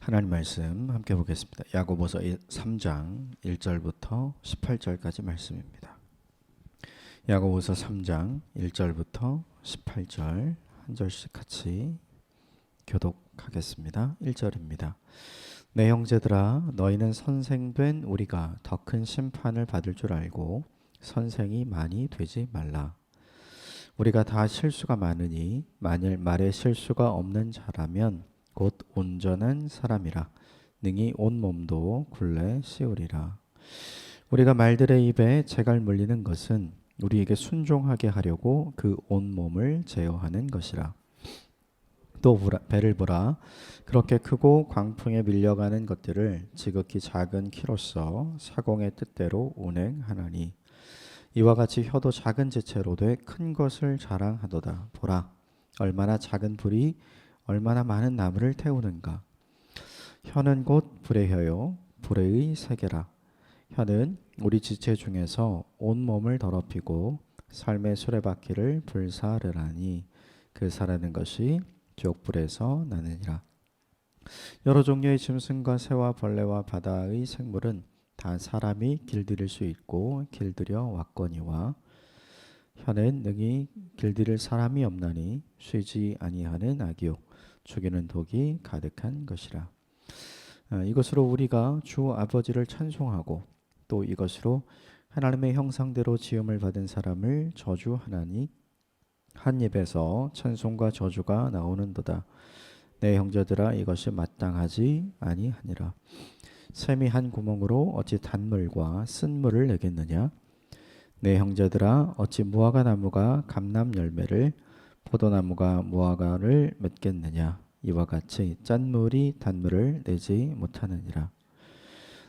하나님 말씀 함께 보겠습니다. 야고보서 3장 1절부터 18절까지 말씀입니다. 야고보서 3장 1절부터 18절 한 절씩 같이 교독하겠습니다. 1절입니다. 내 형제들아 너희는 선생된 우리가 더 큰 심판을 받을 줄 알고 선생이 많이 되지 말라. 우리가 다 실수가 많으니 만일 말에 실수가 없는 자라면 곧 온전한 사람이라 능히 온 몸도 굴레 씌우리라. 우리가 말들의 입에 재갈 물리는 것은 우리에게 순종하게 하려고 그 온 몸을 제어하는 것이라. 또 배를 보라 그렇게 크고 광풍에 밀려가는 것들을 지극히 작은 키로서 사공의 뜻대로 운행하나니 이와 같이 혀도 작은 지체로 돼 큰 것을 자랑하도다 보라 얼마나 작은 불이 얼마나 많은 나무를 태우는가. 혀는 곧 불의 혀요. 불의 세계라. 혀는 우리 지체 중에서 온 몸을 더럽히고 삶의 수레바퀴를 불사르라니. 그 사라는 것이 지옥불에서 나느니라. 여러 종류의 짐승과 새와 벌레와 바다의 생물은 다 사람이 길들일 수 있고 길들여 왔거니와 혀는 능히 길들일 사람이 없나니 쉬지 아니하는 악이요 죽이는 독이 가득한 것이라. 아, 이것으로 우리가 주 아버지를 찬송하고 또 이것으로 하나님의 형상대로 지음을 받은 사람을 저주하나니 한 입에서 찬송과 저주가 나오는도다. 내 형제들아 이것이 마땅하지 아니하니라. 샘이 한 구멍으로 어찌 단물과 쓴물을 내겠느냐? 내 형제들아 어찌 무화과 나무가 감람 열매를 포도나무가 무화과를 맺겠느냐? 이와 같이 짠물이 단물을 내지 못하느니라.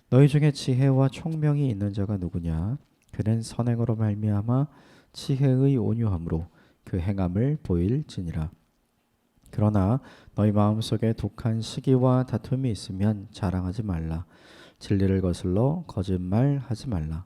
너희 중에 지혜와 총명이 있는 자가 누구냐? 그는 선행으로 말미암아 지혜의 온유함으로 그 행함을 보일지니라. 그러나 너희 마음속에 독한 시기와 다툼이 있으면 자랑하지 말라. 진리를 거슬러 거짓말하지 말라.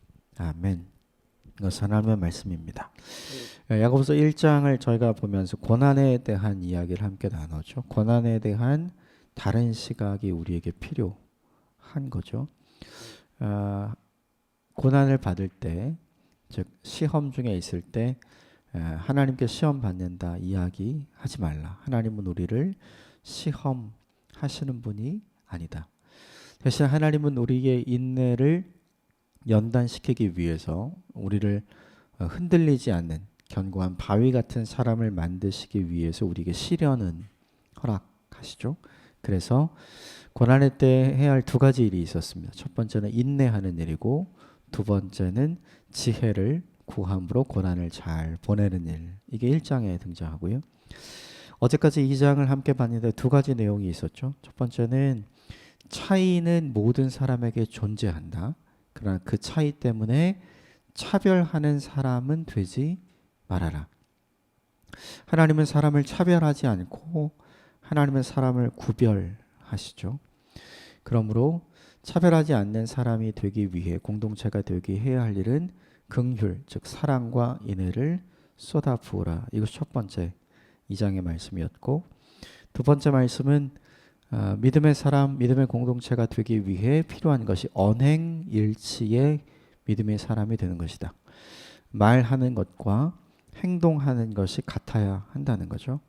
아멘. 이것은 하나님의 말씀입니다. 네. 야고보서 1장을 저희가 보면서 고난에 대한 이야기를 함께 나누죠. 고난에 대한 다른 시각이 우리에게 필요한 거죠. 아, 고난을 받을 때, 즉 시험 중에 있을 때 하나님께 시험 받는다 이야기 하지 말라. 하나님은 우리를 시험하시는 분이 아니다. 대신 하나님은 우리의 인내를 연단시키기 위해서 우리를 어, 흔들리지 않는 견고한 바위 같은 사람을 만드시기 위해서 우리에게 시련은 허락하시죠. 그래서 고난의 때 해야 할 두 가지 일이 있었습니다. 첫 번째는 인내하는 일이고 두 번째는 지혜를 구함으로 고난을 잘 보내는 일. 이게 1장에 등장하고요. 어제까지 2장을 함께 봤는데 두 가지 내용이 있었죠. 첫 번째는 차이는 모든 사람에게 존재한다. 그러나 그 차이 때문에 차별하는 사람은 되지 말아라. 하나님은 사람을 차별하지 않고 하나님은 사람을 구별하시죠. 그러므로 차별하지 않는 사람이 되기 위해 공동체가 되기 해야 할 일은 긍휼 즉 사랑과 인애를 쏟아 부으라. 이것이 첫 번째 2장의 말씀이었고 두 번째 말씀은 어, 믿음의 사람, 믿음의 공동체가 되기 위해 필요한 것이 언행 일치의 믿음의 사람이 되는 것이다. 말하는 것과 행동하는 것이 같아야 한다는 거죠.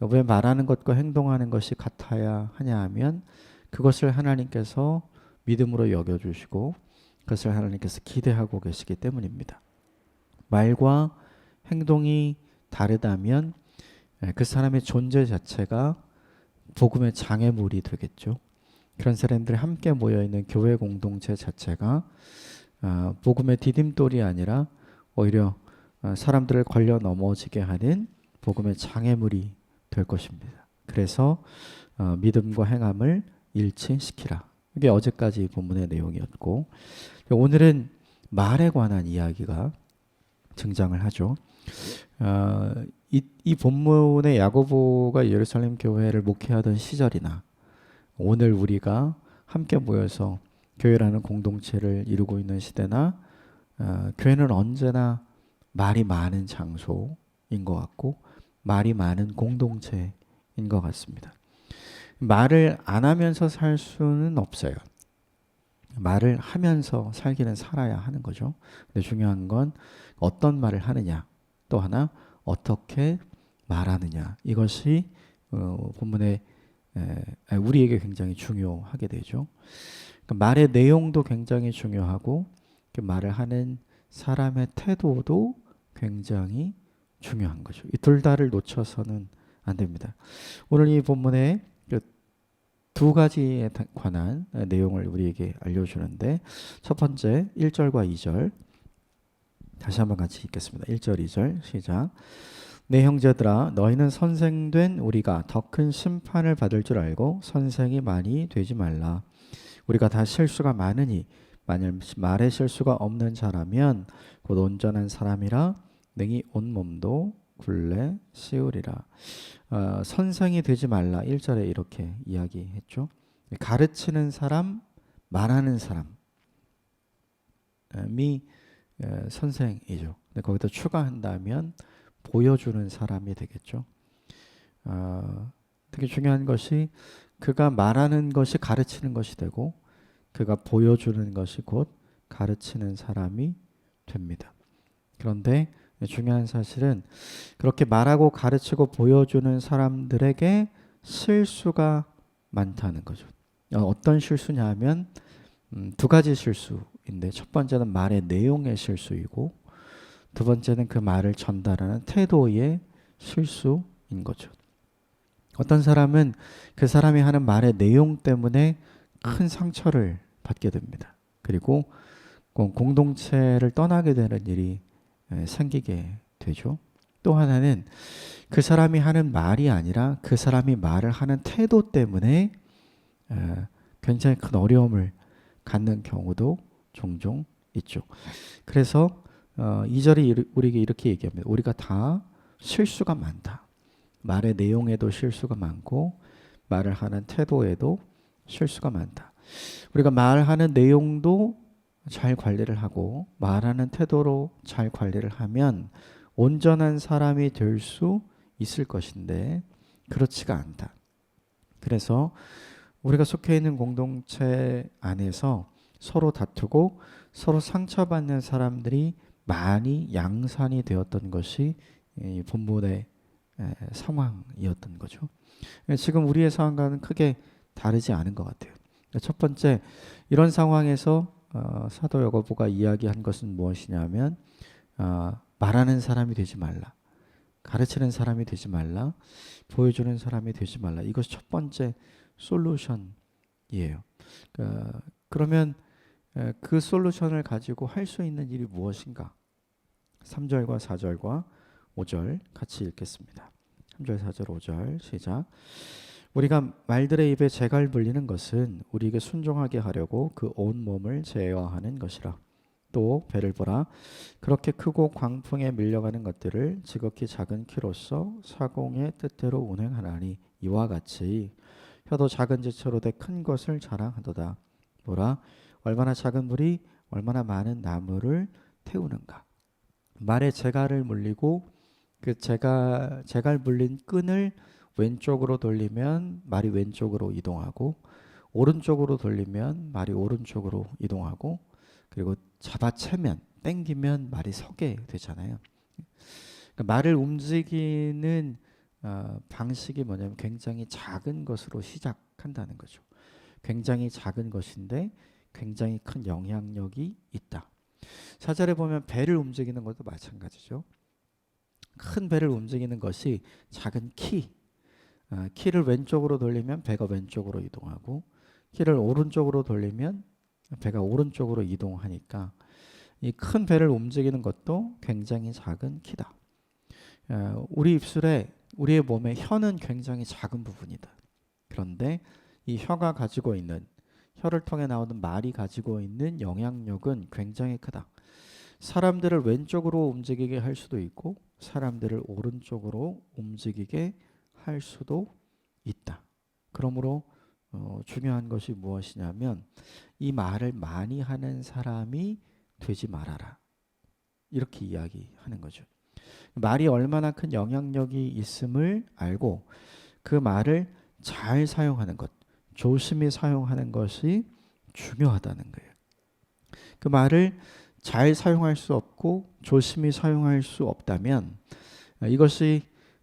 왜 말하는 것과 행동하는 것이 같아야 하냐 하면 그것을 하나님께서 믿음으로 여겨주시고 그것을 하나님께서 기대하고 계시기 때문입니다. 말과 행동이 다르다면 예, 그 사람의 존재 자체가 복음의 장애물이 되겠죠. 그런 사람들이 함께 모여 있는 교회 공동체 자체가 아, 복음의 디딤돌이 아니라 오히려 아, 사람들을 걸려 넘어지게 하는 복음의 장애물이 될 것입니다. 그래서 어, 믿음과 행함을 일치시키라. 이게 어제까지 본문의 내용이었고 오늘은 말에 관한 이야기가 등장을 하죠. 어, 이, 이 본문의 야고보가 예루살렘 교회를 목회하던 시절이나 오늘 우리가 함께 모여서 교회라는 공동체를 이루고 있는 시대나 어, 교회는 언제나 말이 많은 장소인 것 같고 말이 많은 공동체인 것 같습니다. 말을 안 하면서 살 수는 없어요. 말을 하면서 살기는 살아야 하는 거죠. 근데 중요한 건 어떤 말을 하느냐, 또 하나 어떻게 말하느냐 이것이 어, 본문에 에, 우리에게 굉장히 중요하게 되죠. 그러니까 말의 내용도 굉장히 중요하고 그 말을 하는 사람의 태도도 굉장히 중요한 거죠. 이 둘 다를 놓쳐서는 안 됩니다. 오늘 이 본문에 두 가지에 관한 내용을 우리에게 알려주는데 첫 번째 1절과 2절 다시 한번 같이 읽겠습니다. 1절 2절 시작 내 형제들아 너희는 선생된 우리가 더 큰 심판을 받을 줄 알고 선생이 많이 되지 말라 우리가 다 실수가 많으니 만일 말에 실수가 없는 자라면 곧 온전한 사람이라 능히 온 몸도 굴레 씌우리라. 어, 선생이 되지 말라 1절에 이렇게 이야기했죠. 가르치는 사람, 말하는 사람이 어, 선생이죠. 근데 거기다 추가한다면 보여주는 사람이 되겠죠. 어, 되게 중요한 것이 그가 말하는 것이 가르치는 것이 되고 그가 보여주는 것이 곧 가르치는 사람이 됩니다. 그런데 중요한 사실은 그렇게 말하고 가르치고 보여주는 사람들에게 실수가 많다는 거죠. 어, 어떤 실수냐 하면 음, 두 가지 실수 인데 첫 번째는 말의 내용의 실수이고 두 번째는 그 말을 전달하는 태도의 실수인 거죠. 어떤 사람은 그 사람이 하는 말의 내용 때문에 큰 상처를 받게 됩니다. 그리고 공동체를 떠나게 되는 일이 생기게 되죠. 또 하나는 그 사람이 하는 말이 아니라 그 사람이 말을 하는 태도 때문에 굉장히 큰 어려움을 갖는 경우도 종종 있죠. 그래서 어, 이절이 우리에게 이렇게 얘기합니다. 우리가 다 실수가 많다. 말의 내용에도 실수가 많고 말을 하는 태도에도 실수가 많다. 우리가 말하는 내용도 잘 관리를 하고 말하는 태도로 잘 관리를 하면 온전한 사람이 될 수 있을 것인데 그렇지가 않다. 그래서 우리가 속해 있는 공동체 안에서 서로 다투고 서로 상처받는 사람들이 많이 양산이 되었던 것이 본문의 상황이었던 거죠. 지금 우리의 상황과는 크게 다르지 않은 것 같아요. 첫 번째 이런 상황에서 어, 사도 야고보가 이야기한 것은 무엇이냐면 어, 말하는 사람이 되지 말라. 가르치는 사람이 되지 말라. 보여주는 사람이 되지 말라. 이것이 첫 번째 솔루션이에요. 어, 그러면 에, 그 솔루션을 가지고 할 수 있는 일이 무엇인가? 3절과 4절과 5절 같이 읽겠습니다. 3절, 4절, 5절 시작. 우리가 말들의 입에 재갈 불리는 것은 우리에게 순종하게 하려고 그 온 몸을 제어하는 것이라. 또 배를 보라 그렇게 크고 광풍에 밀려가는 것들을 지극히 작은 키로서 사공의 뜻대로 운행하나니 이와 같이 혀도 작은 지체로 돼 큰 것을 자랑하도다. 보라 얼마나 작은 물이 얼마나 많은 나무를 태우는가. 말에 재갈을 물리고 그 재갈 재갈 물린 끈을 왼쪽으로 돌리면 말이 왼쪽으로 이동하고 오른쪽으로 돌리면 말이 오른쪽으로 이동하고 그리고 잡아채면 땡기면 말이 서게 되잖아요. 그러니까 말을 움직이는 어, 방식이 뭐냐면 굉장히 작은 것으로 시작한다는 거죠. 굉장히 작은 것인데 굉장히 큰 영향력이 있다. 사절에 보면 배를 움직이는 것도 마찬가지죠. 큰 배를 움직이는 것이 작은 키, 아, 키를 왼쪽으로 돌리면 배가 왼쪽으로 이동하고 키를 오른쪽으로 돌리면 배가 오른쪽으로 이동하니까 이 큰 배를 움직이는 것도 굉장히 작은 키다. 아, 우리 입술에 우리의 몸에 혀는 굉장히 작은 부분이다. 그런데 이 혀가 가지고 있는 혀를 통해 나오는 말이 가지고 있는 영향력은 굉장히 크다. 사람들을 왼쪽으로 움직이게 할 수도 있고 사람들을 오른쪽으로 움직이게 할 수도 있다. 그러므로 어, 중요한 것이 무엇이냐면 이 말을 많이 하는 사람이 되지 말아라. 이렇게 이야기하는 거죠. 말이 얼마나 큰 영향력이 있음을 알고 그 말을 잘 사용하는 것, 조심히 사용하는 것이 중요하다는 거예요. 그 말을 잘 사용할 수 없고 조심히 사용할 수 없다면 이것이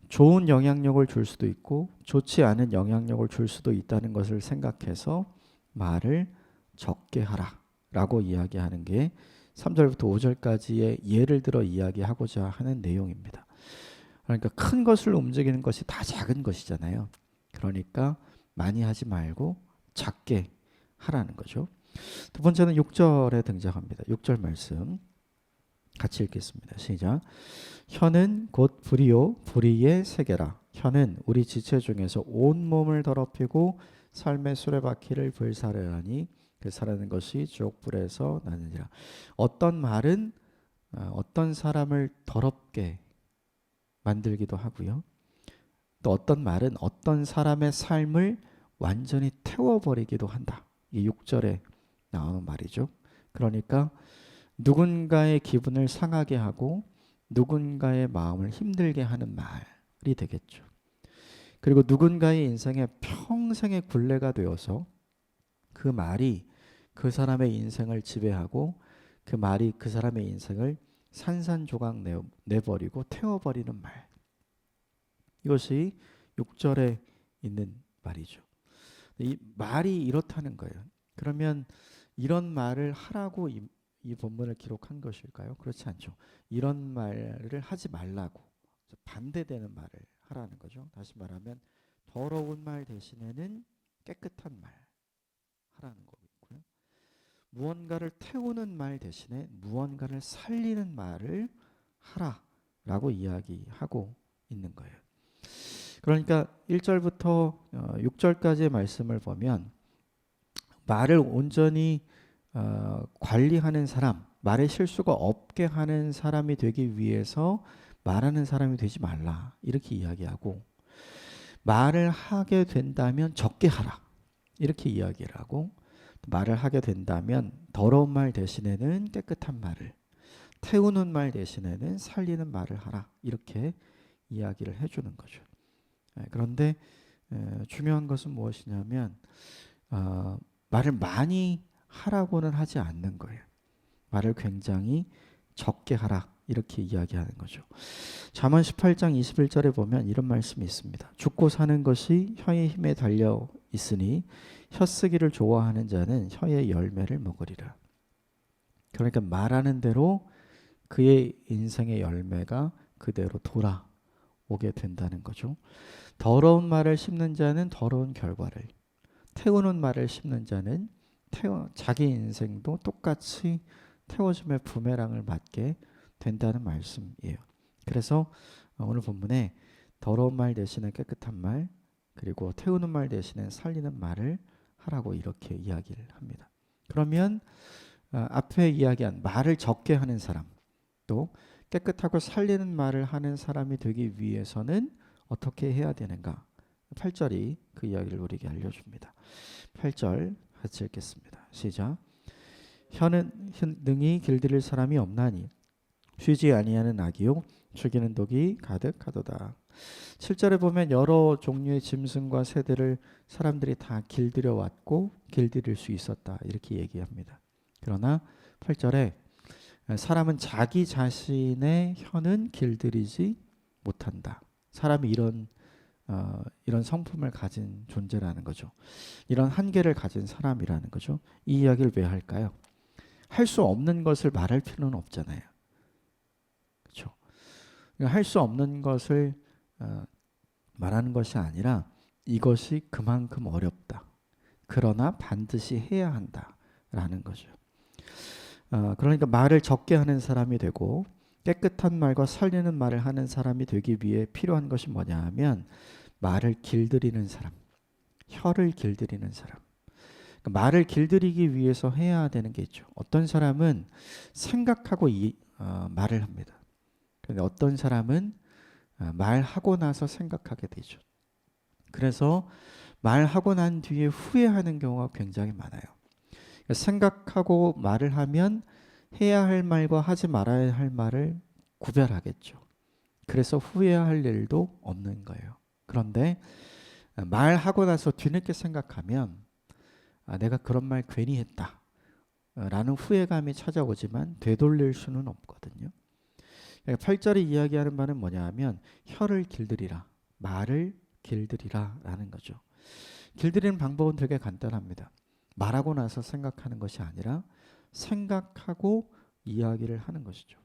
좋은 영향력을 줄 수도 있고 좋지 않은 영향력을 줄 수도 있다는 것을 생각해서 말을 적게 하라 라고 이야기하는 게 3절부터 5절까지의 예를 들어 이야기하고자 하는 내용입니다. 그러니까 큰 것을 움직이는 것이 다 작은 것이잖아요. 그러니까 많이 하지 말고 작게 하라는 거죠. 두 번째는 6절에 등장합니다. 6절 말씀 같이 읽겠습니다. 시작. 혀는 곧 불이요 불의의 세계라. 혀는 우리 지체 중에서 온 몸을 더럽히고 삶의 수레바퀴를 불사르하니 그 사라는 것이 지옥 불에서 나느니라. 어떤 말은 어, 어떤 사람을 더럽게 만들기도 하고요. 또 어떤 말은 어떤 사람의 삶을 완전히 태워버리기도 한다. 이 6절에 나오는 말이죠. 그러니까 누군가의 기분을 상하게 하고 누군가의 마음을 힘들게 하는 말이 되겠죠. 그리고 누군가의 인생에 평생의 굴레가 되어서 그 말이 그 사람의 인생을 지배하고 그 말이 그 사람의 인생을 산산조각 내, 내버리고 태워버리는 말. 이것이 6절에 있는 말이죠. 이 말이 이렇다는 거예요. 그러면 이런 말을 하라고 이, 이 본문을 기록한 것일까요? 그렇지 않죠. 이런 말을 하지 말라고 반대되는 말을 하라는 거죠. 다시 말하면 더러운 말 대신에는 깨끗한 말 하라는 거고요. 무언가를 태우는 말 대신에 무언가를 살리는 말을 하라라고 이야기하고 있는 거예요. 그러니까 1절부터 6절까지의 어, 말씀을 보면 말을 온전히 어, 관리하는 사람, 말에 실수가 없게 하는 사람이 되기 위해서 말하는 사람이 되지 말라. 이렇게 이야기하고 말을 하게 된다면 적게 하라. 이렇게 이야기를 하고 말을 하게 된다면 더러운 말 대신에는 깨끗한 말을 태우는 말 대신에는 살리는 말을 하라. 이렇게 이야기를 해주는 거죠. 예, 그런데 중요한 것은 무엇이냐면 어, 말을 많이 하라고는 하지 않는 거예요. 말을 굉장히 적게 하라 이렇게 이야기하는 거죠. 잠언 18장 21절에 보면 이런 말씀이 있습니다. 죽고 사는 것이 혀의 힘에 달려 있으니 혀 쓰기를 좋아하는 자는 혀의 열매를 먹으리라. 그러니까 말하는 대로 그의 인생의 열매가 그대로 돌아 오게 된다는 거죠. 더러운 말을 심는 자는 더러운 결과를, 태우는 말을 심는 자는 태워, 자기 인생도 똑같이 태워짐의 부메랑을 맞게 된다는 말씀이에요. 그래서 오늘 본문에 더러운 말 대신에 깨끗한 말 그리고 태우는 말 대신에 살리는 말을 하라고 이렇게 이야기를 합니다. 그러면 어, 앞에 이야기한 말을 적게 하는 사람 또 깨끗하고 살리는 말을 하는 사람이 되기 위해서는 어떻게 해야 되는가? 8절이 그 이야기를 우리에게 알려줍니다. 8절 같이 읽겠습니다. 시작. 혀는 능히 길들일 사람이 없나니 쉬지 아니하는 악이요 죽이는 독이 가득하도다. 7절에 보면 여러 종류의 짐승과 새들을 사람들이 다 길들여 왔고 길들일 수 있었다. 이렇게 얘기합니다. 그러나 8절에 사람은 자기 자신의 혀는 길들이지 못한다. 사람이 이런 어, 이런 성품을 가진 존재라는 거죠. 이런 한계를 가진 사람이라는 거죠. 이 이야기를 왜 할까요? 할 수 없는 것을 말할 필요는 없잖아요. 그렇죠? 할 수 없는 것을 어, 말하는 것이 아니라 이것이 그만큼 어렵다. 그러나 반드시 해야 한다라는 거죠. 어, 그러니까 말을 적게 하는 사람이 되고 깨끗한 말과 살리는 말을 하는 사람이 되기 위해 필요한 것이 뭐냐 하면 말을 길들이는 사람, 혀를 길들이는 사람. 그러니까 말을 길들이기 위해서 해야 되는 게 있죠. 어떤 사람은 생각하고 이, 어, 말을 합니다. 그런데 어떤 사람은 어, 말하고 나서 생각하게 되죠. 그래서 말하고 난 뒤에 후회하는 경우가 굉장히 많아요. 생각하고 말을 하면 해야 할 말과 하지 말아야 할 말을 구별하겠죠. 그래서 후회할 일도 없는 거예요. 그런데 말하고 나서 뒤늦게 생각하면 아, 내가 그런 말 괜히 했다. 라는 후회감이 찾아오지만 되돌릴 수는 없거든요. 8절이 그러니까 이야기하는 바는 뭐냐 하면 혀를 길들이라. 말을 길들이라 라는 거죠. 길들이는 방법은 되게 간단합니다. 말하고 나서 생각하는 것이 아니라 생각하고 이야기를 하는 것이죠.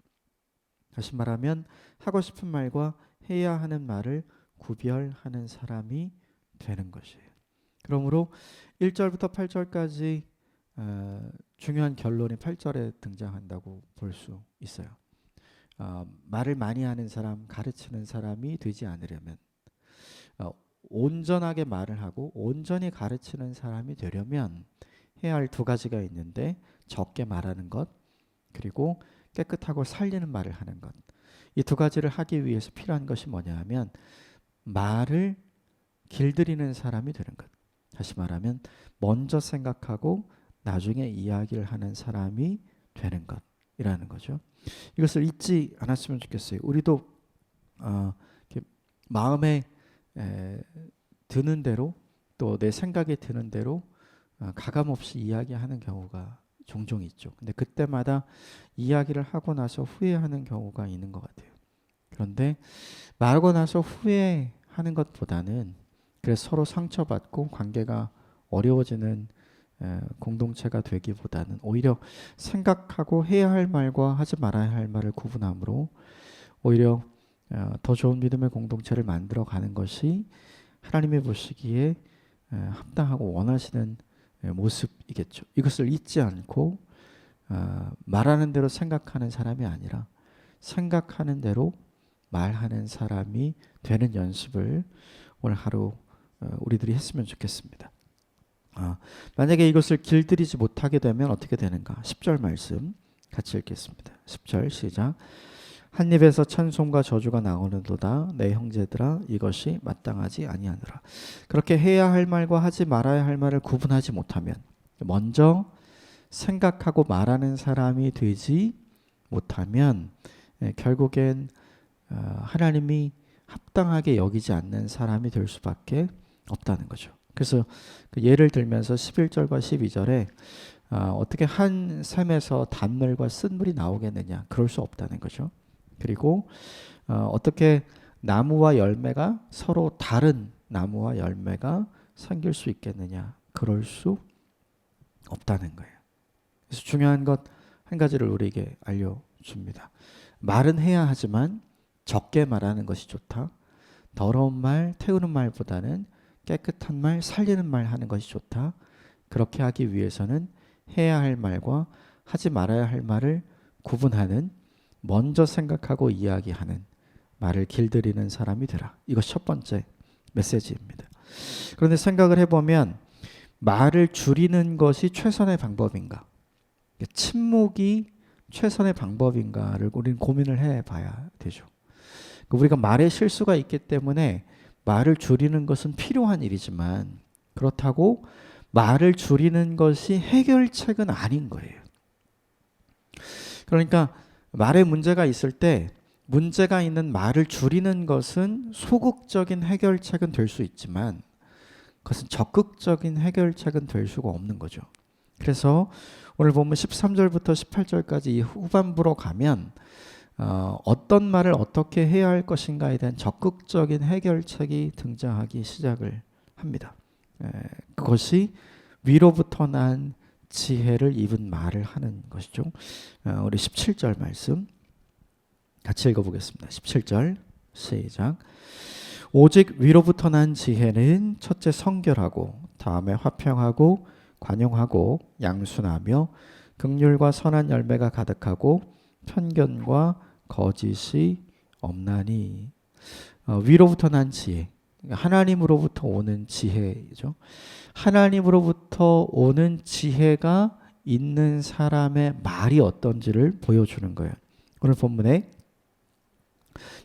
다시 말하면 하고 싶은 말과 해야 하는 말을 구별하는 사람이 되는 것이에요. 그러므로 1절부터 8절까지 어, 중요한 결론이 8절에 등장한다고 볼 수 있어요. 어, 말을 많이 하는 사람, 가르치는 사람이 되지 않으려면 어, 온전하게 말을 하고 온전히 가르치는 사람이 되려면 해야 할 두 가지가 있는데 적게 말하는 것 그리고 깨끗하고 살리는 말을 하는 것. 이 두 가지를 하기 위해서 필요한 것이 뭐냐 하면 말을 길들이는 사람이 되는 것. 다시 말하면 먼저 생각하고 나중에 이야기를 하는 사람이 되는 것이라는 거죠. 이것을 잊지 않았으면 좋겠어요. 우리도 어, 마음에 에, 드는 대로 또 내 생각에 드는 대로 어, 가감 없이 이야기하는 경우가 종종 있죠. 근데 그때마다 이야기를 하고 나서 후회하는 경우가 있는 것 같아요. 그런데 말하고 나서 후회하는 것보다는 그래서 서로 상처받고 관계가 어려워지는 공동체가 되기보다는 오히려 생각하고 해야 할 말과 하지 말아야 할 말을 구분함으로 오히려 어, 더 좋은 믿음의 공동체를 만들어 가는 것이 하나님이 보시기에 합당하고 원하시는 모습이겠죠. 이것을 잊지 않고 어, 말하는 대로 생각하는 사람이 아니라 생각하는 대로 말하는 사람이 되는 연습을 오늘 하루 어, 우리들이 했으면 좋겠습니다. 아, 만약에 이것을 길들이지 못하게 되면 어떻게 되는가? 10절 말씀 같이 읽겠습니다. 10절 시작. 한 입에서 찬송과 저주가 나오는도다 내 형제들아 이것이 마땅하지 아니하노라. 그렇게 해야 할 말과 하지 말아야 할 말을 구분하지 못하면 먼저 생각하고 말하는 사람이 되지 못하면 예, 결국엔 어, 하나님이 합당하게 여기지 않는 사람이 될 수밖에 없다는 거죠. 그래서 그 예를 들면서 11절과 12절에 어, 어떻게 한 샘에서 단물과 쓴물이 나오겠느냐? 그럴 수 없다는 거죠. 그리고 어, 어떻게 나무와 열매가 서로 다른 나무와 열매가 생길 수 있겠느냐? 그럴 수 없다는 거예요. 그래서 중요한 것 한 가지를 우리에게 알려줍니다. 말은 해야 하지만 적게 말하는 것이 좋다. 더러운 말, 태우는 말보다는 깨끗한 말, 살리는 말 하는 것이 좋다. 그렇게 하기 위해서는 해야 할 말과 하지 말아야 할 말을 구분하는 먼저 생각하고 이야기하는 말을 길들이는 사람이 되라. 이것 첫 번째 메시지입니다. 그런데 생각을 해보면 말을 줄이는 것이 최선의 방법인가? 침묵이 최선의 방법인가를 우리는 고민을 해봐야 되죠. 우리가 말에 실수가 있기 때문에 말을 줄이는 것은 필요한 일이지만 그렇다고 말을 줄이는 것이 해결책은 아닌 거예요. 그러니까 말에 문제가 있을 때 문제가 있는 말을 줄이는 것은 소극적인 해결책은 될 수 있지만 그것은 적극적인 해결책은 될 수가 없는 거죠. 그래서 오늘 보면 13절부터 18절까지 이 후반부로 가면 어, 어떤 말을 어떻게 해야 할 것인가에 대한 적극적인 해결책이 등장하기 시작을 합니다. 에, 그것이 위로부터 난 지혜를 입은 말을 하는 것이죠. 어, 우리 17절 말씀 같이 읽어보겠습니다. 17절 시작. 오직 위로부터 난 지혜는 첫째 성결하고 다음에 화평하고 관용하고 양순하며 극률과 선한 열매가 가득하고 편견과 거짓이 없나니 어, 위로부터 난 지혜 하나님으로부터 오는 지혜죠. 하나님으로부터 오는 지혜가 있는 사람의 말이 어떤지를 보여주는 거예요. 오늘 본문에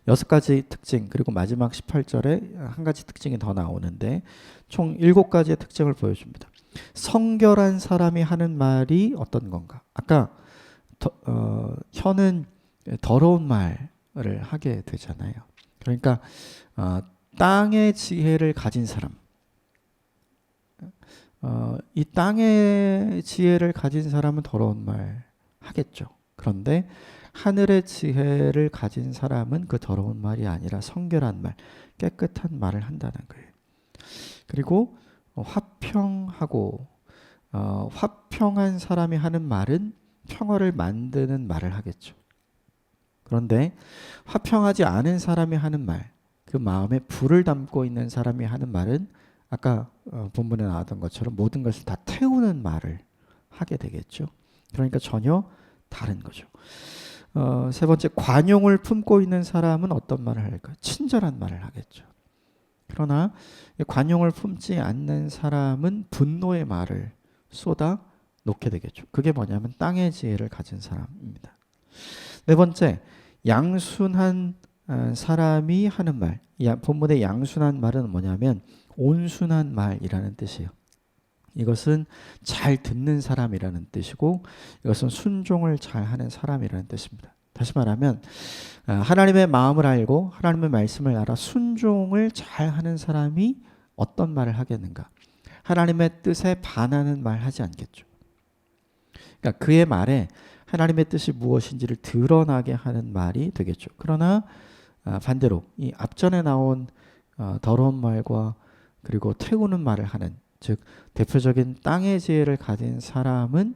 여섯 가지 특징 그리고 마지막 18절에 한 가지 특징이 더 나오는데 총 일곱 가지의 특징을 보여줍니다. 성결한 사람이 하는 말이 어떤 건가? 아까 더, 어, 혀는 더러운 말을 하게 되잖아요. 그러니까 어, 땅의 지혜를 가진 사람, 어, 이 땅의 지혜를 가진 사람은 더러운 말 하겠죠. 그런데 하늘의 지혜를 가진 사람은 그 더러운 말이 아니라 성결한 말, 깨끗한 말을 한다는 거예요. 그리고 어, 화평하고 어, 화평한 사람이 하는 말은 평화를 만드는 말을 하겠죠. 그런데 화평하지 않은 사람이 하는 말, 그 마음에 불을 담고 있는 사람이 하는 말은 아까 어, 본문에 나왔던 것처럼 모든 것을 다 태우는 말을 하게 되겠죠. 그러니까 전혀 다른 거죠. 어, 세 번째 관용을 품고 있는 사람은 어떤 말을 할까? 친절한 말을 하겠죠. 그러나 관용을 품지 않는 사람은 분노의 말을 쏟아 놓게 되겠죠. 그게 뭐냐면 땅의 지혜를 가진 사람입니다. 네 번째 양순한 어, 사람이 하는 말. 본문의 양순한 말은 뭐냐면 온순한 말이라는 뜻이에요. 이것은 잘 듣는 사람이라는 뜻이고 이것은 순종을 잘 하는 사람이라는 뜻입니다. 다시 말하면 아, 하나님의 마음을 알고 하나님의 말씀을 알아 순종을 잘 하는 사람이 어떤 말을 하겠는가? 하나님의 뜻에 반하는 말 하지 않겠죠. 그러니까 그의 말에 하나님의 뜻이 무엇인지를 드러나게 하는 말이 되겠죠. 그러나 아, 반대로 이 앞전에 나온 어, 더러운 말과 그리고 태우는 말을 하는 즉 대표적인 땅의 지혜를 가진 사람은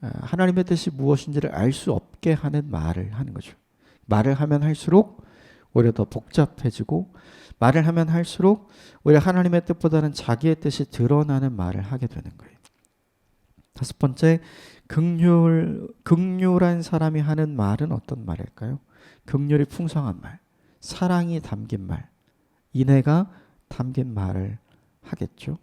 아, 하나님의 뜻이 무엇인지를 알 수 없게 하는 말을 하는 거죠. 말을 하면 할수록 오히려 더 복잡해지고 말을 하면 할수록 오히려 하나님의 뜻보다는 자기의 뜻이 드러나는 말을 하게 되는 거예요. 다섯 번째 극률 극률한 사람이 하는 말은 어떤 말일까요? 극률이 풍성한 말, 사랑이 담긴 말, 인애가 담긴 말을 하겠죠.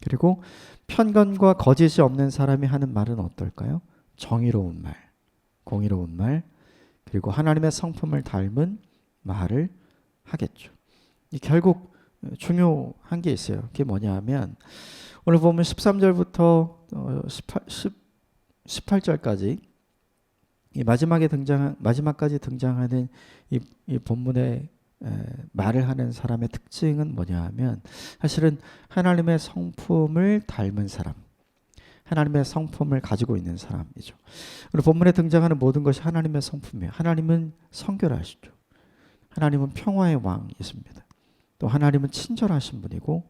그리고 편견과 거짓이 없는 사람이 하는 말은 어떨까요? 정의로운 말, 공의로운 말, 그리고 하나님의 성품을 닮은 말을 하겠죠. 결국 중요한 게 있어요. 그게 뭐냐면 오늘 보면 13절부터 18, 18절까지 이 마지막에 등장 마지막까지 등장하는 이, 이 본문의 에, 말을 하는 사람의 특징은 뭐냐 하면 사실은 하나님의 성품을 닮은 사람, 하나님의 성품을 가지고 있는 사람이죠. 오늘 본문에 등장하는 모든 것이 하나님의 성품이에요. 하나님은 성결하시죠. 하나님은 평화의 왕이십니다. 또 하나님은 친절하신 분이고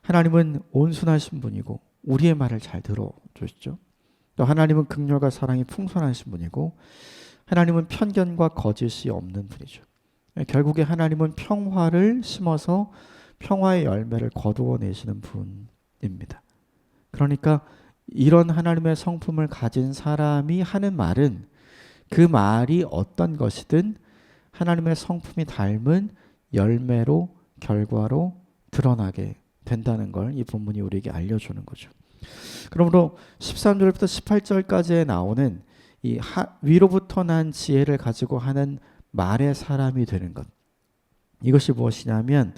하나님은 온순하신 분이고 우리의 말을 잘 들어주시죠. 또 하나님은 극렬과 사랑이 풍성하신 분이고 하나님은 편견과 거짓이 없는 분이죠. 결국에 하나님은 평화를 심어서 평화의 열매를 거두어 내시는 분입니다. 그러니까 이런 하나님의 성품을 가진 사람이 하는 말은 그 말이 어떤 것이든 하나님의 성품이 닮은 열매로 결과로 드러나게 된다는 걸 이 본문이 우리에게 알려주는 거죠. 그러므로 13절부터 18절까지에 나오는 이 하, 위로부터 난 지혜를 가지고 하는 말의 사람이 되는 것. 이것이 무엇이냐면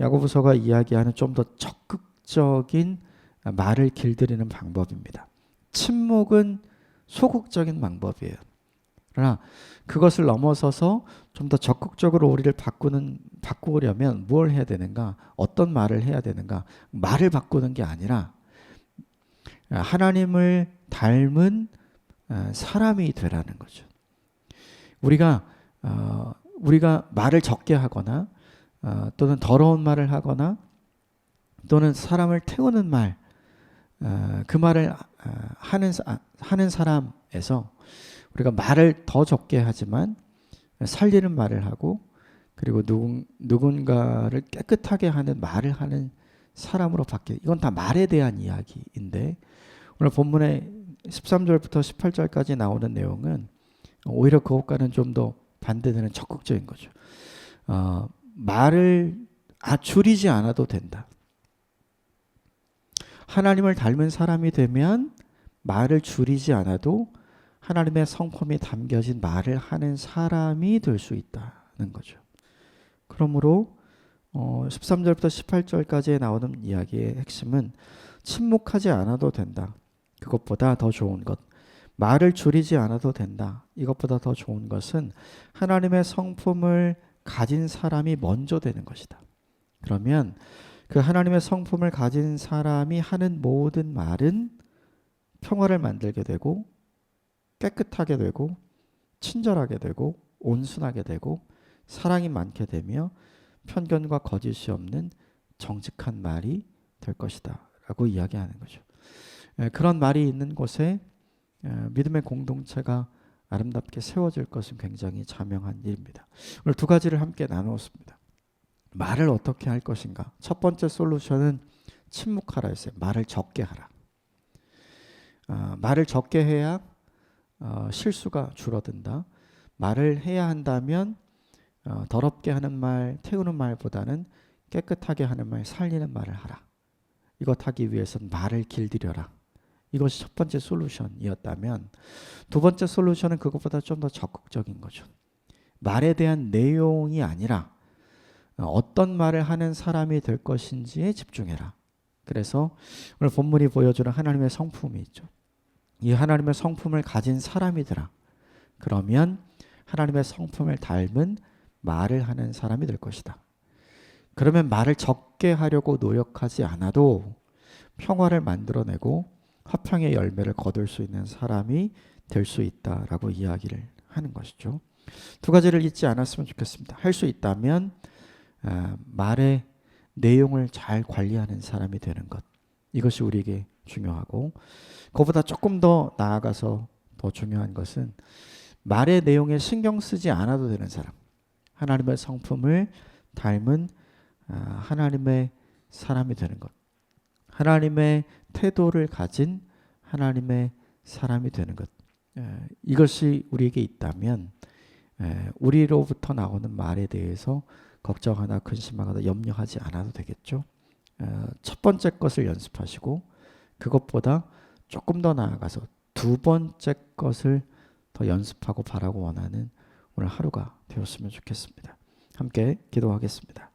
야고보서가 이야기하는 좀 더 적극적인 말을 길들이는 방법입니다. 침묵은 소극적인 방법이에요. 그러나 그것을 넘어서서 좀 더 적극적으로 우리를 바꾸는 바꾸려면 뭘 해야 되는가? 어떤 말을 해야 되는가? 말을 바꾸는 게 아니라 하나님을 닮은 어, 사람이 되라는 거죠. 우리가 어, 우리가 말을 적게 하거나 어, 또는 더러운 말을 하거나 또는 사람을 태우는 말, 어, 그 말을 어, 하는 하는 사람에서 우리가 말을 더 적게 하지만 살리는 말을 하고 그리고 누군, 누군가를 깨끗하게 하는 말을 하는 사람으로 바뀌어 이건 다 말에 대한 이야기인데 오늘 본문의 13절부터 18절까지 나오는 내용은 오히려 그것과는 좀 더 반대되는 적극적인 거죠. 어, 말을 아 줄이지 않아도 된다. 하나님을 닮은 사람이 되면 말을 줄이지 않아도 하나님의 성품이 담겨진 말을 하는 사람이 될 수 있다는 거죠. 그러므로 어, 13절부터 18절까지에 나오는 이야기의 핵심은 침묵하지 않아도 된다. 그것보다 더 좋은 것. 말을 줄이지 않아도 된다. 이것보다 더 좋은 것은 하나님의 성품을 가진 사람이 먼저 되는 것이다. 그러면 그 하나님의 성품을 가진 사람이 하는 모든 말은 평화를 만들게 되고 깨끗하게 되고 친절하게 되고 온순하게 되고 사랑이 많게 되며 편견과 거짓이 없는 정직한 말이 될 것이다 라고 이야기하는 거죠. 에, 그런 말이 있는 곳에 에, 믿음의 공동체가 아름답게 세워질 것은 굉장히 자명한 일입니다. 오늘 두 가지를 함께 나누었습니다. 말을 어떻게 할 것인가? 첫 번째 솔루션은 침묵하라 했어요. 말을 적게 하라. 아, 말을 적게 해야 어, 실수가 줄어든다. 말을 해야 한다면 어, 더럽게 하는 말, 태우는 말보다는 깨끗하게 하는 말, 살리는 말을 하라. 이것 하기 위해서는 말을 길들여라. 이것이 첫 번째 솔루션이었다면 두 번째 솔루션은 그것보다 좀 더 적극적인 거죠. 말에 대한 내용이 아니라 어, 어떤 말을 하는 사람이 될 것인지에 집중해라. 그래서 오늘 본문이 보여주는 하나님의 성품이 있죠. 이 하나님의 성품을 가진 사람이더라. 그러면 하나님의 성품을 닮은 말을 하는 사람이 될 것이다. 그러면 말을 적게 하려고 노력하지 않아도 평화를 만들어내고 화평의 열매를 거둘 수 있는 사람이 될 수 있다라고 이야기를 하는 것이죠. 두 가지를 잊지 않았으면 좋겠습니다. 할 수 있다면 아, 말의 내용을 잘 관리하는 사람이 되는 것 이것이 우리에게 중요하고 그보다 조금 더 나아가서 더 중요한 것은 말의 내용에 신경 쓰지 않아도 되는 사람 하나님의 성품을 닮은 아, 하나님의 사람이 되는 것 하나님의 태도를 가진 하나님의 사람이 되는 것 에, 이것이 우리에게 있다면 에, 우리로부터 나오는 말에 대해서 걱정하나 근심하거나 염려하지 않아도 되겠죠. 어, 첫 번째 것을 연습하시고 그것보다 조금 더 나아가서 두 번째 것을 더 연습하고 바라고 원하는 오늘 하루가 되었으면 좋겠습니다. 함께 기도하겠습니다.